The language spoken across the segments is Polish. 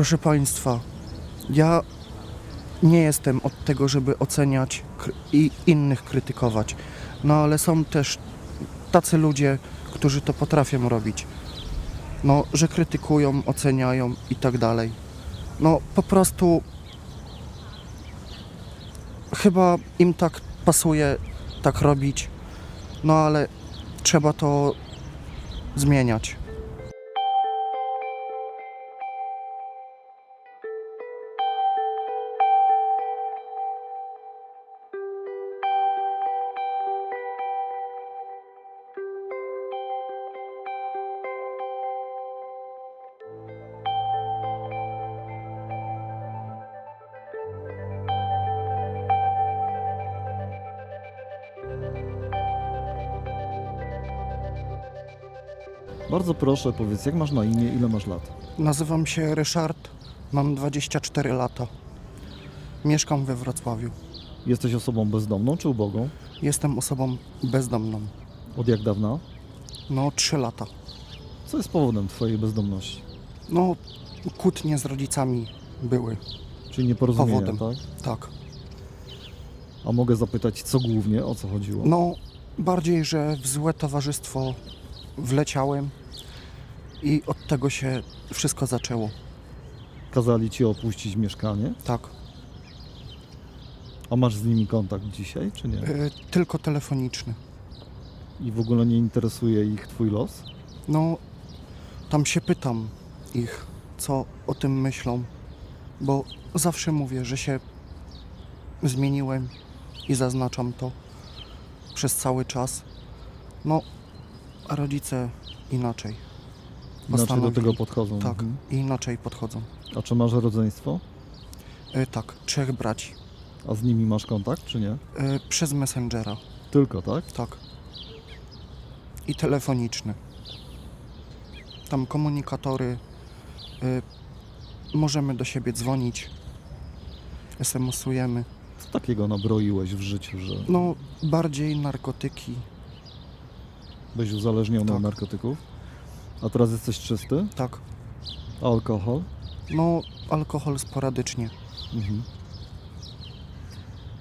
Proszę Państwa, ja nie jestem od tego, żeby oceniać i innych krytykować. No ale są też tacy ludzie, którzy to potrafią robić. No, że krytykują, oceniają i tak dalej. No, po prostu chyba im tak pasuje tak robić. No ale trzeba to zmieniać. Bardzo proszę, powiedz, jak masz na imię, ile masz lat? Nazywam się Ryszard, mam 24 lata. Mieszkam we Wrocławiu. Jesteś osobą bezdomną czy ubogą? Jestem osobą bezdomną. Od jak dawna? No, 3 lata. Co jest powodem twojej bezdomności? No, kłótnie z rodzicami były, Czyli nieporozumienia, Powodem. tak? tak. A mogę zapytać, co głównie, o co chodziło? No, bardziej, że w złe towarzystwo wleciałem i od tego się wszystko zaczęło. Kazali ci opuścić mieszkanie? Tak. A masz z nimi kontakt dzisiaj, czy nie? Y, tylko telefoniczny. I w ogóle nie interesuje ich twój los? No, tam się pytam ich, co o tym myślą, bo zawsze mówię, że się zmieniłem i zaznaczam to przez cały czas. No, a rodzice inaczej. Inaczej do tego podchodzą. Tak, Mhm. inaczej podchodzą. A czy masz rodzeństwo? Y, tak, trzech braci. A z nimi masz kontakt, czy nie? Y, przez Messengera, Tylko, tak? tak. I telefoniczny. Tam komunikatory. Y, możemy do siebie dzwonić. SMS-ujemy. Co takiego nabroiłeś w życiu, że No, bardziej narkotyki. byś uzależniony Tak. od narkotyków? A teraz jesteś czysty? Tak. A alkohol? No, alkohol sporadycznie. Mhm.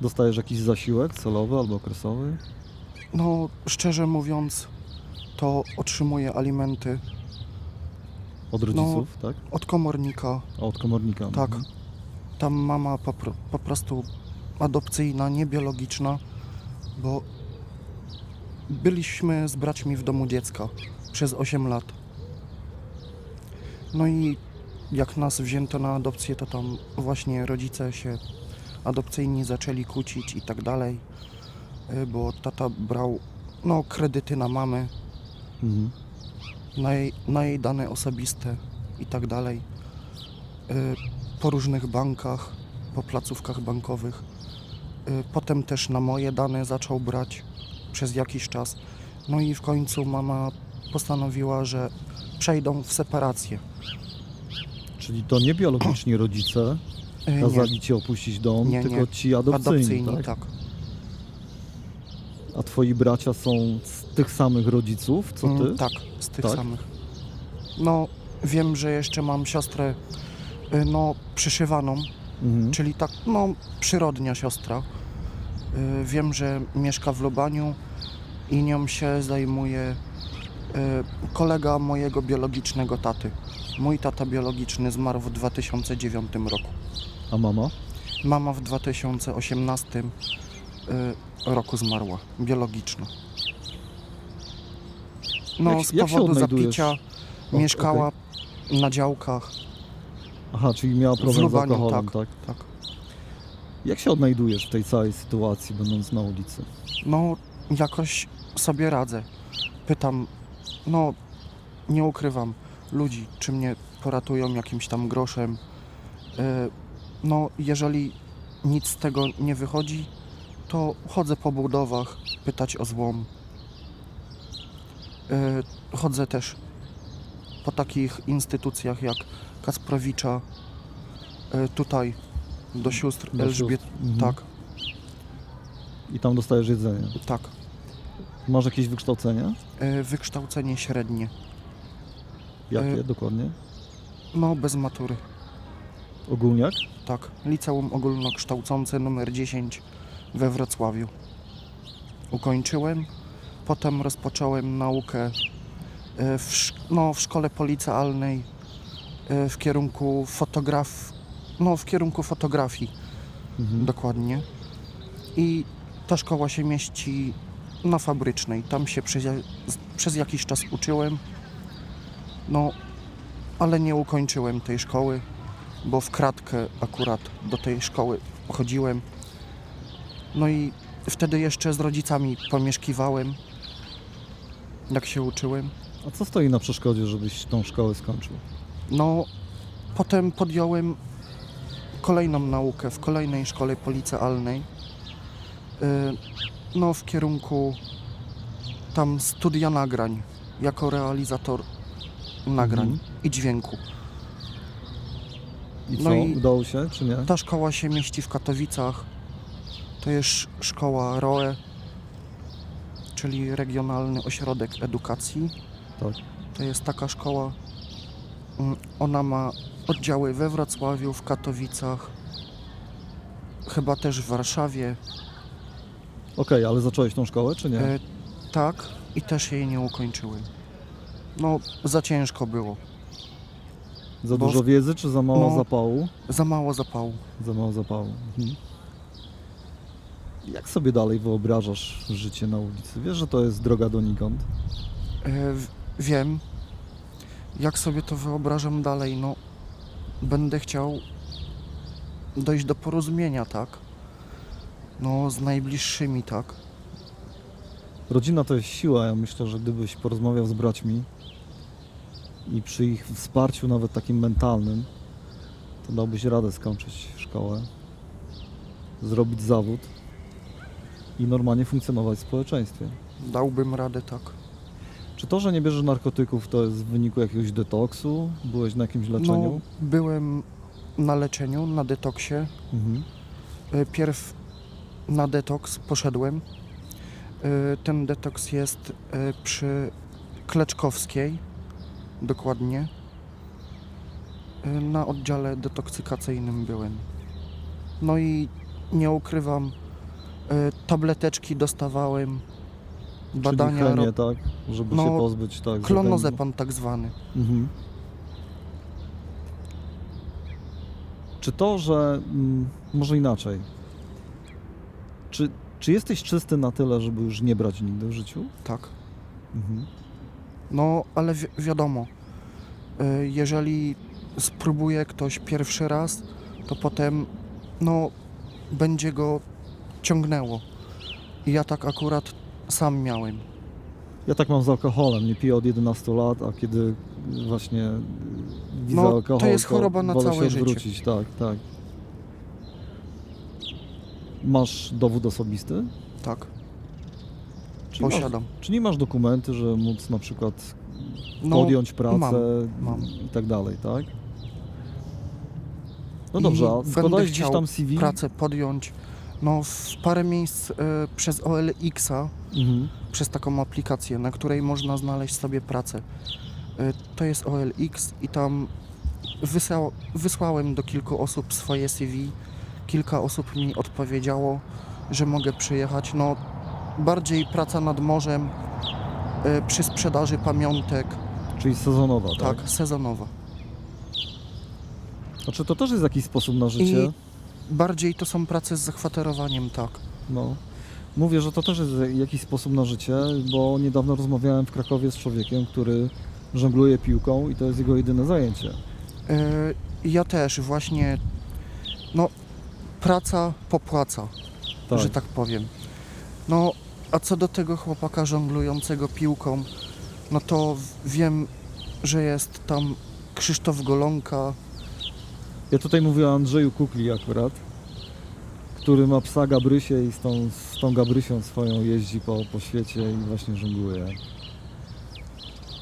Dostajesz jakiś zasiłek celowy albo okresowy? No, szczerze mówiąc, to otrzymuję alimenty Od rodziców, tak? od komornika. A od komornika? Tak. Mhm. Tam mama po, pro- po prostu adopcyjna, niebiologiczna, bo byliśmy z braćmi w domu dziecka przez 8 lat. No i jak nas wzięto na adopcję, to tam właśnie rodzice się adopcyjni zaczęli kłócić i tak dalej, y, bo tata brał no, kredyty na mamę, Mhm. na jej, na jej dane osobiste i tak dalej. Y, Po różnych bankach, po placówkach bankowych. Y, Potem też na moje dane zaczął brać przez jakiś czas. No i w końcu mama postanowiła, że przejdą w separację. Czyli to nie biologiczni rodzice Nie, kazali ci opuścić dom, Nie, tylko nie. ci adopcyjni, adopcyjni, tak? tak. A twoi bracia są z tych samych rodziców, co ty? Mm, Tak, z tych Tak? samych. No, wiem, że jeszcze mam siostrę, y, no, przyszywaną, Mhm. czyli tak, no, przyrodnia siostra. Y, Wiem, że mieszka w Lubaniu i nią się zajmuje kolega mojego biologicznego taty. Mój tata biologiczny zmarł w 2009 roku. A mama? Mama w 2018 y, roku zmarła, biologiczna. No, Jak- z powodu zapicia O, mieszkała na działkach. Aha, czyli miała problem z Lubaniu, alkoholem, tak. tak? Tak. Jak się odnajdujesz w tej całej sytuacji, będąc na ulicy? No, jakoś sobie radzę. Pytam, no, nie ukrywam, ludzi, czy mnie poratują jakimś tam groszem. Y, No, jeżeli nic z tego nie wychodzi, to chodzę po budowach pytać o złom. Y, Chodzę też po takich instytucjach jak Kasprowicza, y, tutaj do sióstr Do Elżbiet. sióstr, mhm. Tak, I tam dostajesz jedzenie. tak. Masz jakieś wykształcenie? Y, Wykształcenie średnie. Jakie Y- dokładnie? No, bez matury. Ogólniak? Tak, liceum ogólnokształcące numer 10 we Wrocławiu. Ukończyłem, potem rozpocząłem naukę e, w, sz- no, w szkole policealnej e, w kierunku fotograf, no w kierunku fotografii Mhm. dokładnie. I ta szkoła się mieści na fabrycznej. Tam się przez, przez jakiś czas uczyłem. No, ale nie ukończyłem tej szkoły, bo w kratkę akurat do tej szkoły chodziłem. No i wtedy jeszcze z rodzicami pomieszkiwałem, jak się uczyłem. A co stoi na przeszkodzie, żebyś tą szkołę skończył? No, potem podjąłem kolejną naukę w kolejnej szkole policealnej. Y, No, w kierunku tam studia nagrań, jako realizator nagrań Mhm. i dźwięku. I No co, i- udało się, czy nie? Ta szkoła się mieści w Katowicach. To jest szkoła ROE, czyli Regionalny Ośrodek Edukacji. Tak. To jest taka szkoła. mm, Ona ma oddziały we Wrocławiu, w Katowicach, chyba też w Warszawie. Okej, ale zacząłeś tą szkołę, czy nie? E, tak, i też jej nie ukończyłem. No, za ciężko było. za bo dużo wiedzy, czy za mało no- zapału? Za mało zapału. Za mało zapału. Mhm. Jak sobie dalej wyobrażasz życie na ulicy? Wiesz, że to jest droga donikąd? E, w- wiem, jak sobie to wyobrażam dalej. No, będę chciał dojść do porozumienia, tak? No, z najbliższymi, tak? Rodzina to jest siła. Ja myślę, że gdybyś porozmawiał z braćmi i przy ich wsparciu, nawet takim mentalnym, to dałbyś radę skończyć szkołę, zrobić zawód i normalnie funkcjonować w społeczeństwie. Dałbym radę, tak. Czy to, że nie bierzesz narkotyków, to jest w wyniku jakiegoś detoksu? Byłeś na jakimś No, leczeniu? byłem na leczeniu, na detoksie. Mhm. E, Pierw na detoks poszedłem. E, Ten detoks jest e, przy Kleczkowskiej, dokładnie. E, Na oddziale detoksykacyjnym byłem. No i nie ukrywam, tableteczki dostawałem, badania, Czyli chemię, tak? Żeby No, się pozbyć, tak? klonozepam tak zwany. Mhm. Czy to, że mm, może inaczej? Czy, czy jesteś czysty na tyle, żeby już nie brać nigdy w życiu? Tak. Mhm. No, ale wi- wiadomo, y, jeżeli spróbuje ktoś pierwszy raz, to potem, no, będzie go ciągnęło. I ja tak akurat sam miałem. Ja tak mam z alkoholem. Nie piję od 11 lat, a kiedy właśnie y, widzę No, alkohol, to jest choroba na całe się życie. odwrócić. Tak, tak. Masz dowód osobisty? Tak, Czy masz, posiadam. czy nie masz dokumenty, że móc na przykład No, podjąć pracę mam, mam. i tak dalej, tak? No I dobrze, a będę składałeś gdzieś tam CV? pracę podjąć. No, w parę miejsc y, przez OLX-a, Mhm. przez taką aplikację, na której można znaleźć sobie pracę. Y, To jest OLX i tam wysłał, wysłałem do kilku osób swoje CV. Kilka osób mi odpowiedziało, że mogę przyjechać. No, bardziej praca nad morzem y, przy sprzedaży pamiątek, Czyli sezonowa, tak? tak, sezonowa. Znaczy to też jest jakiś sposób na życie. I bardziej to są prace z zakwaterowaniem, tak. No. Mówię, że to też jest jakiś sposób na życie, bo niedawno rozmawiałem w Krakowie z człowiekiem, który żongluje piłką i to jest jego jedyne zajęcie. Y, Ja też właśnie, no, praca popłaca. Tak. że tak powiem. No, a co do tego chłopaka żonglującego piłką, no to wiem, że jest tam Krzysztof Golonka. Ja tutaj mówię o Andrzeju Kukli akurat, który ma psa Gabrysię i z tą, z tą Gabrysią swoją jeździ po, po świecie i właśnie żongluje.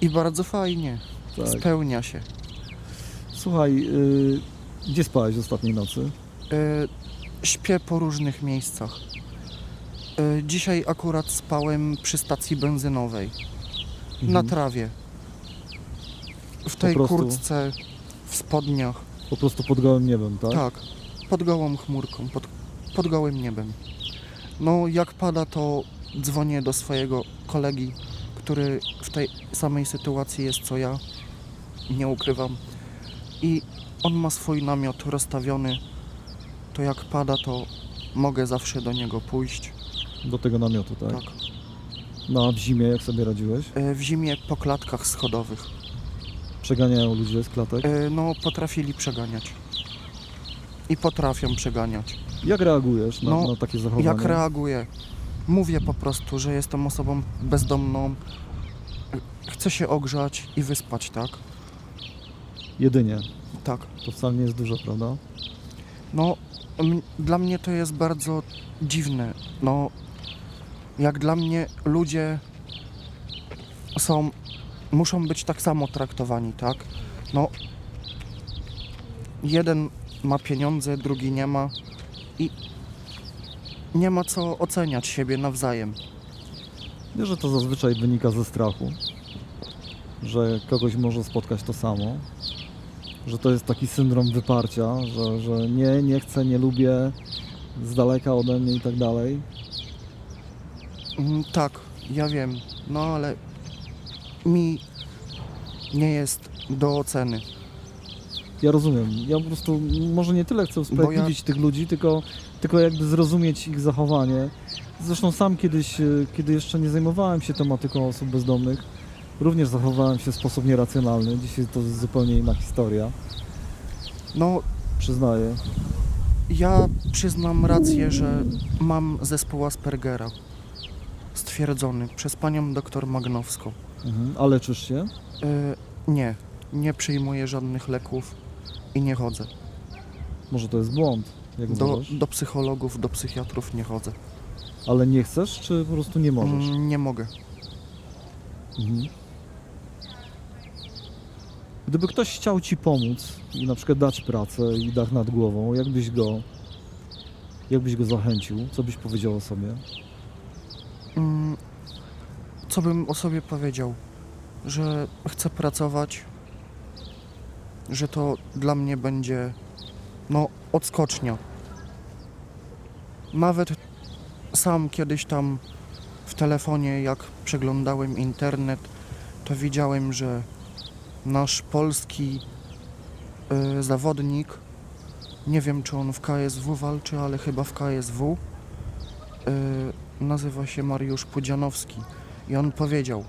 I bardzo fajnie, Tak. spełnia się. Słuchaj, y, gdzie spałeś ostatniej nocy? Y, śpię po różnych miejscach. Y, dzisiaj akurat spałem przy stacji benzynowej, na Mhm. trawie. W tej prostu- kurtce, w spodniach. Po prostu pod gołym niebem, tak? Tak, pod gołą chmurką, pod, pod gołym niebem. No, jak pada, to dzwonię do swojego kolegi, który w tej samej sytuacji jest co ja. Nie ukrywam. I on ma swój namiot rozstawiony. To jak pada, to mogę zawsze do niego pójść. Do tego namiotu, tak? Tak. No a w zimie jak sobie radziłeś? E, W zimie po klatkach schodowych. Przeganiają ludzie z klatek? E, No, potrafili przeganiać. I potrafią przeganiać. Jak reagujesz na, No, na takie zachowania? Jak reaguję? Mówię po prostu, że jestem osobą bezdomną. Chcę się ogrzać i wyspać, tak? Jedynie. Tak. To wcale nie jest dużo, prawda? No, dla mnie to jest bardzo dziwne. No, jak dla mnie ludzie są, muszą być tak samo traktowani, tak? No, jeden ma pieniądze, drugi nie ma i nie ma co oceniać siebie nawzajem. Wiesz, że to zazwyczaj wynika ze strachu, że kogoś może spotkać to samo, że to jest taki syndrom wyparcia, że, że nie, nie chcę, nie lubię, z daleka ode mnie i tak dalej. Mm, Tak, ja wiem, no ale mi nie jest do oceny. Ja rozumiem. Ja po prostu może nie tyle chcę usprawiedliwić tych ludzi, tylko, tylko jakby zrozumieć ich zachowanie. Zresztą sam kiedyś, e, kiedy jeszcze nie zajmowałem się tematyką osób bezdomnych, również zachowałem się w sposób nieracjonalny. Dzisiaj to jest zupełnie inna historia, No, przyznaję. ja przyznam rację, że mam zespół Aspergera. Stwierdzony przez panią doktor Magnowską. Mhm. A leczysz się? Y, nie, nie przyjmuję żadnych leków i nie chodzę. Może to jest błąd, jak Do, uważasz? do psychologów, do psychiatrów nie chodzę. Ale nie chcesz, czy po prostu nie możesz? Mm, Nie mogę. Mhm. Gdyby ktoś chciał Ci pomóc i na przykład dać pracę i dach nad głową, jak byś go, jak byś go zachęcił? Co byś powiedział o sobie? Mm, Co bym o sobie powiedział? Że chcę pracować, że to dla mnie będzie, no, odskocznia. Nawet sam kiedyś tam w telefonie, jak przeglądałem internet, to widziałem, że nasz polski y, zawodnik, nie wiem czy on w KSW walczy, ale chyba w KSW, y, nazywa się Mariusz Pudzianowski i on powiedział,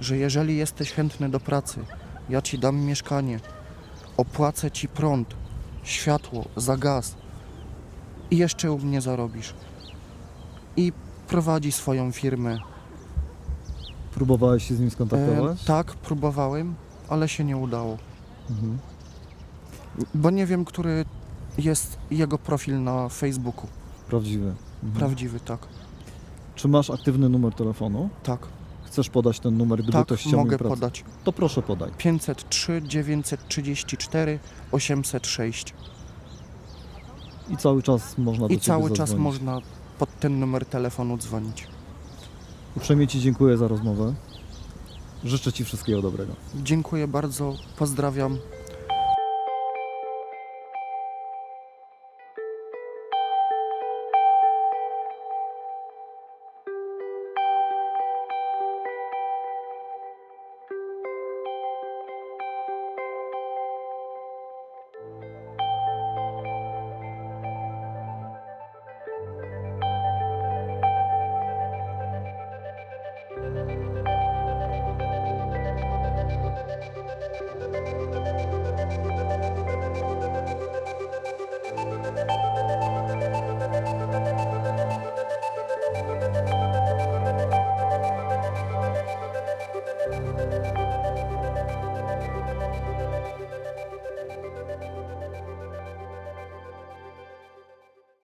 że jeżeli jesteś chętny do pracy, ja ci dam mieszkanie, opłacę ci prąd, światło, za gaz i jeszcze u mnie zarobisz. I prowadzi swoją firmę. Próbowałeś się z nim skontaktować? E, tak, próbowałem, ale się nie udało. Mhm. Bo nie wiem, który jest jego profil na Facebooku. Prawdziwy. Mhm. Prawdziwy, tak. Czy masz aktywny numer telefonu? Tak, Chcesz podać ten numer, gdyby tak, ktoś chciał mogę pracę? podać. To proszę podaj. 503 934 806 I cały czas można do i cały czas zadzwonić. można pod ten numer telefonu dzwonić. Uprzejmie Ci dziękuję za rozmowę. Życzę Ci wszystkiego dobrego. Dziękuję bardzo, pozdrawiam